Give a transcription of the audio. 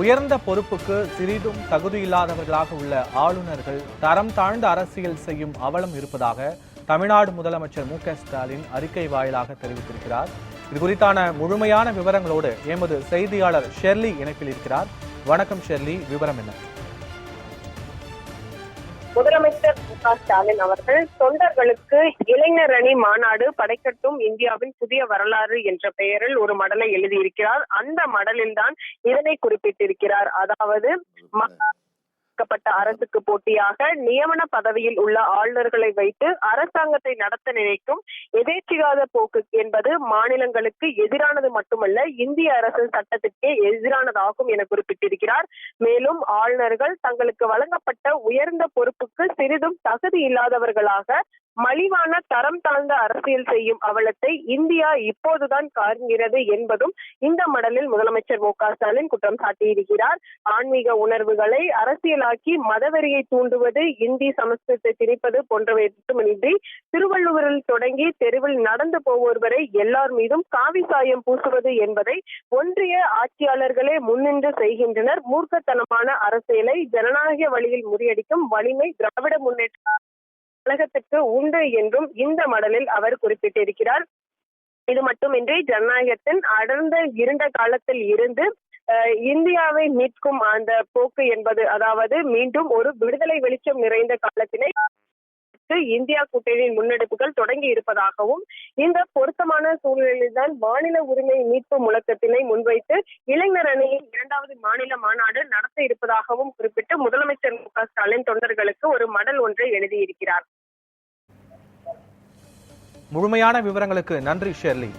உயர்ந்த பொறுப்புக்கு சிறிதும் தகுதியில்லாதவர்களாக உள்ள ஆளுநர்கள் தரம் தாழ்ந்த அரசியல் செய்யும் அவலம் இருப்பதாக தமிழ்நாடு முதலமைச்சர் மு ஸ்டாலின் அறிக்கை வாயிலாக தெரிவித்திருக்கிறார். இது குறித்தான முழுமையான விவரங்களோடு எமது செய்தியாளர் ஷெர்லி இணைப்பில் இருக்கிறார். வணக்கம் ஷெர்லி விவரம் என்ன? முதலமைச்சர் மு க ஸ்டாலின் அவர்கள் தொண்டர்களுக்கு இளைஞர் அணி மாநாடு படைக்கட்டும் இந்தியாவின் புதிய வரலாறு என்ற பெயரில் ஒரு மடலை எழுதியிருக்கிறார். அந்த மடலில் தான் இதனை குறிப்பிட்டிருக்கிறார். அதாவது ப்பட்ட அரசுக்கு போட்டியாக நியமன பதவியில் உள்ள ஆளுநர்களை வைத்து அரசாங்கத்தை நடத்த நினைக்கும் எதேச்சிகாத போக்கு என்பது மாநிலங்களுக்கு எதிரானது மட்டுமல்ல இந்திய அரசு சட்டத்திற்கே எதிரானதாகும் என குறிப்பிட்டிருக்கிறார். மேலும் ஆளுநர்கள் தங்களுக்கு வழங்கப்பட்ட உயர்ந்த பொறுப்புக்கு சிறிதும் தகுதி இல்லாதவர்களாக மலிவான தரம் தாழ்ந்த அரசியல் செய்யும் அவலத்தை இந்தியா இப்போதுதான் காண்கிறது என்பதும் இந்த மடலில் முதலமைச்சர் மு க ஸ்டாலின் குற்றம் சாட்டியிருக்கிறார். ஆன்மீக உணர்வுகளை அரசியலாக்கி மதவெறியை தூண்டுவது இந்தி சமஸ்கிருத்தை திணிப்பது போன்றவை மட்டுமின்றி திருவள்ளுவரில் தொடங்கி தெருவில் நடந்து போவோர் வரை எல்லார் மீதும் காவி சாயம் பூசுவது என்பதை ஒன்றிய ஆட்சியாளர்களே முன்னின்று செய்கின்றனர். மூர்க்கத்தனமான அரசியலை ஜனநாயக வழியில் முறியடிக்கும் வலிமை திராவிட முன்னேற்ற கழகத்துக்கு உண்டு என்றும் இந்த மடலில் அவர் குறிப்பிட்டிருக்கிறார். இது மட்டுமின்றி ஜனநாயகத்தின் அடர்ந்த இருண்ட காலத்தில் இருந்து அஹ், இந்தியாவை மீட்கும் அந்த போக்கு என்பது அதாவது மீண்டும் ஒரு விடுதலை வெளிச்சம் நிறைந்த காலத்தினை குறித்து இந்தியா கூட்டணியின் முன்னெடுப்புகள் தொடங்கி இருப்பதாகவும் இந்த பொருத்தமான சூழ்நிலையில்தான் மாநில உரிமை மீட்பு முழக்கத்தினை முன்வைத்து இளைஞர் அணியின் இரண்டாவது மாநில மாநாடு நடத்த இருப்பதாகவும் குறிப்பிட்டு முதலமைச்சர் மு க ஸ்டாலின் தொண்டர்களுக்கு ஒரு மடல் ஒன்றை எழுதியிருக்கிறார். முழுமையான விவரங்களுக்கு நன்றி ஷெர்லி.